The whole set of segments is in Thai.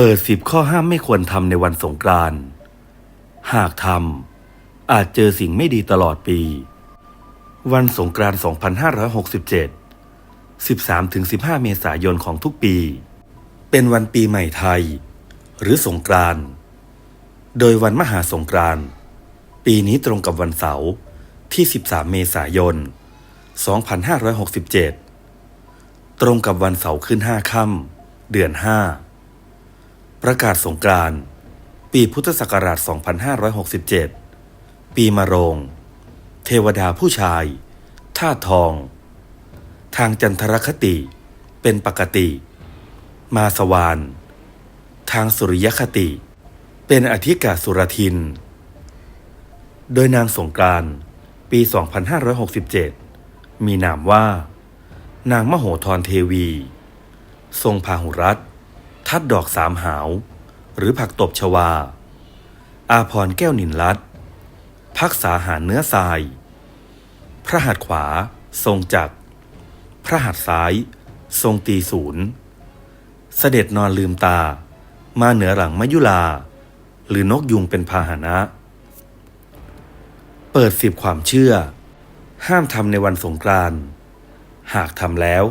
เปิดสิบข้อห้ามไม่ควรทำในวันสงกรานต์ หากทำอาจเจอสิ่งไม่ดีตลอดปี วันสงกรานต์ 2567 13-15 เมษายนของทุกปี เป็นวันปีใหม่ไทย หรือสงกรานต์ โดยวันมหาสงกรานต์ ปีนี้ตรงกับวันเสาร์ที่ 13 เมษายน 2567 ตรงกับวันเสาร์ขึ้น 5 ค่ำเดือน 5 ประกาศสงกรานต์ปีพุทธศักราช 2567 ปีมะโรง เทวดาผู้ชายท่าทอง ทางจันทรคติเป็นปกติ มาสวาน ทางสุริยคติ เป็นอธิกาสุรทิน โดยนางสงกรานต์ปี 2567 มีนามว่า นางมโหธรเทวี ทรงพาหุรัตน์ ทัดดอกสามหาว หรือผักตบชวา อาพรแก้วนินลัดพักษาหารเนื้อทราย พระหัตถ์ขวา ทรงจักร พระหัตถ์ซ้าย ทรงตีศูนย์ เสด็จนอนลืมตา มาเหนือหลังมยุลา หรือนกยุงเป็นพาหนะ เปิดสิบความเชื่อ ห้ามทำในวันสงกรานต์หากทำแล้ว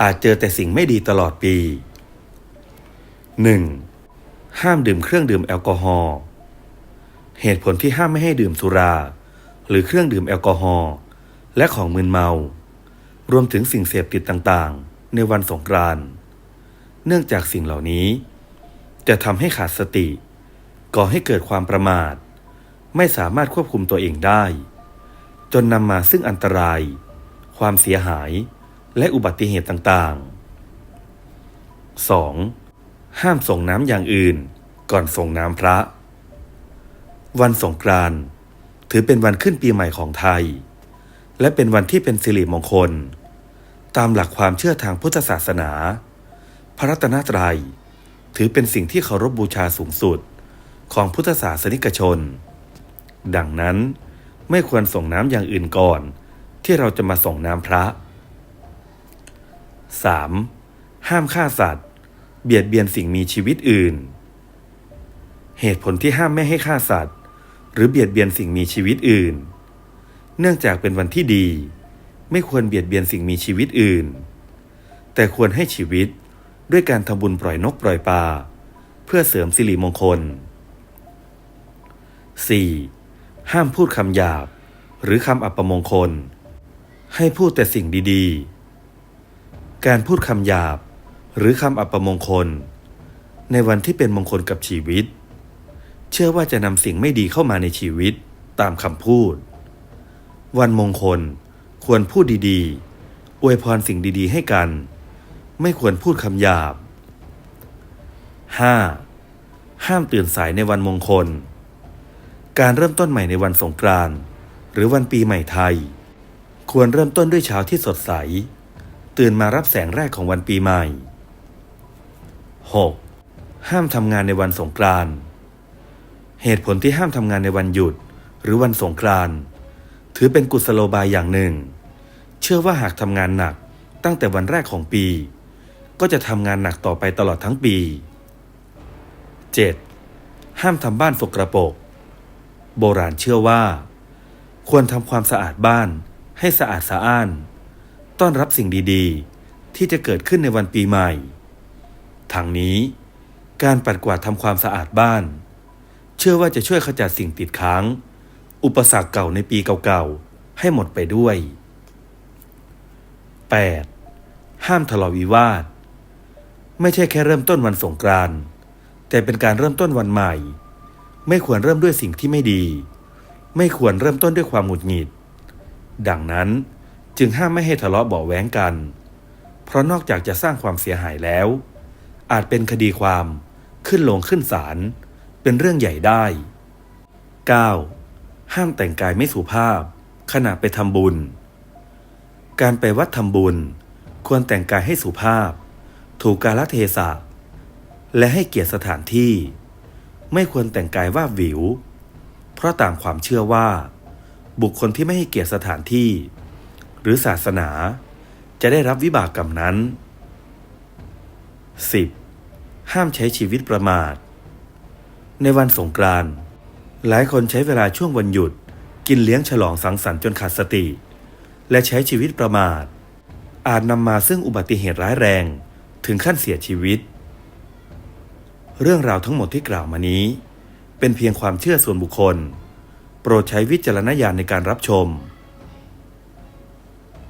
อาจเจอแต่สิ่งไม่ดีตลอดปี 1. ห้ามดื่มเครื่องดื่มแอลกอฮอล์เหตุผลที่ห้ามไม่ให้ดื่มสุรา หรือเครื่องดื่มแอลกอฮอล์และของมึนเมา รวมถึงสิ่งเสพติดต่างๆ ในวันสงกรานต์เนื่องจากสิ่งเหล่านี้ จะทำให้ขาดสติ ก่อให้เกิดความประมาท ไม่สามารถควบคุมตัวเองได้ จนนำมาซึ่งอันตราย ความเสียหาย และอุบัติเหตุต่างๆ 2. ห้ามส่งน้ำอย่างอื่น ก่อนส่งน้ำพระ วันสงกรานต์ถือเป็นวันขึ้นปีใหม่ของไทย และเป็นวันที่เป็นสิริมงคล ตามหลักความเชื่อทางพุทธศาสนา พระรัตนตรัย ถือเป็นสิ่งที่เคารพบบูชาสูงสุดของพุทธศาสนิกชน ดังนั้นไม่ควรส่งน้ำอย่างอื่นก่อน ที่เราจะมาส่งน้ำพระ 3. ห้ามฆ่าสัตว์ เบียดเบียนสิ่งมีชีวิตอื่น เหตุผลที่ห้ามไม่ให้ฆ่าสัตว์ หรือเบียดเบียนสิ่งมีชีวิตอื่น เนื่องจากเป็นวันที่ดี ไม่ควรเบียดเบียนสิ่งมีชีวิตอื่น แต่ควรให้ชีวิตด้วยการทำบุญปล่อยนกปล่อยปลาเพื่อเสริมสิริมงคล 4. ห้ามพูดคำหยาบ หรือคำอัปมงคล ให้พูดแต่สิ่งดีๆ การพูดคำหยาบ หรือคำอัปมงคล ในวันที่เป็นมงคลกับชีวิต เชื่อว่าจะนำสิ่งไม่ดีเข้ามาในชีวิตตามคำพูด วันมงคลควรพูดดีๆ อวยพรสิ่งดีๆ ให้กัน ไม่ควรพูดคำหยาบ 5. ห้ามตื่นสายในวันมงคล การเริ่มต้นใหม่ในวันสงกรานต์หรือวันปีใหม่ไทย ควรเริ่มต้นด้วยเช้าที่สดใส ตื่นมารับแสงแรกของวันปีใหม่ 6. ห้ามทำงานในวันสงกรานต์เหตุผลที่ห้ามทำงานในวันหยุด หรือวันสงกรานต์ถือเป็นกุศโลบายอย่างหนึ่ง เชื่อว่าหากทำงานหนักตั้งแต่วันแรกของปี ก็จะทำงานหนักต่อไปตลอดทั้งปี 7. ห้ามทำบ้านสกรปรกโบราณเชื่อว่า ควรทำความสะอาดบ้านให้สะอาดสะอ้าน ต้อนรับสิ่งดีๆ ที่จะเกิดขึ้นในวันปีใหม่ ทั้งนี้ การปัดกวาดทำความสะอาดบ้าน เชื่อว่าจะช่วยขจัดสิ่งติดค้าง อุปสรรคเก่าในปีเก่าๆ ให้หมดไปด้วย 8. ห้ามทะเลาะวิวาท ไม่ใช่แค่เริ่มต้นวันสงกรานต์แต่เป็นการเริ่มต้นวันใหม่ ไม่ควรเริ่มด้วยสิ่งที่ไม่ดี ไม่ควรเริ่มต้นด้วยความหงุดหงิด ดังนั้นจึงห้ามไม่ให้ทะเลาะเบาะแวงกัน เพราะนอกจากจะสร้างความเสียหายแล้ว อาจเป็นคดีความ ขึ้นลงขึ้นศาลเป็นเรื่องใหญ่ได้ 9. ห้ามแต่งกายไม่สุภาพ ขณะไปทำบุญ การไปวัดทำบุญ ควรแต่งกายให้สุภาพ ถูกกาลเทศะ และให้เกียรติสถานที่ ไม่ควรแต่งกายว่าวิว เพราะตามความเชื่อว่า บุคคลที่ไม่ให้เกียรติสถานที่ หรือศาสนาจะได้รับวิบากกรรมนั้น 10. ห้ามใช้ชีวิตประมาท ในวันสงกรานต์หลายคนใช้เวลาช่วงวันหยุด กินเลี้ยงฉลองสังสรรค์จนขาดสติ และใช้ชีวิตประมาท อาจนำมาซึ่งอุบัติเหตุร้ายแรง ถึงขั้นเสียชีวิต เรื่องราวทั้งหมดที่กล่าวมานี้ เป็นเพียงความเชื่อส่วนบุคคล โปรดใช้วิจารณญาณในการรับชม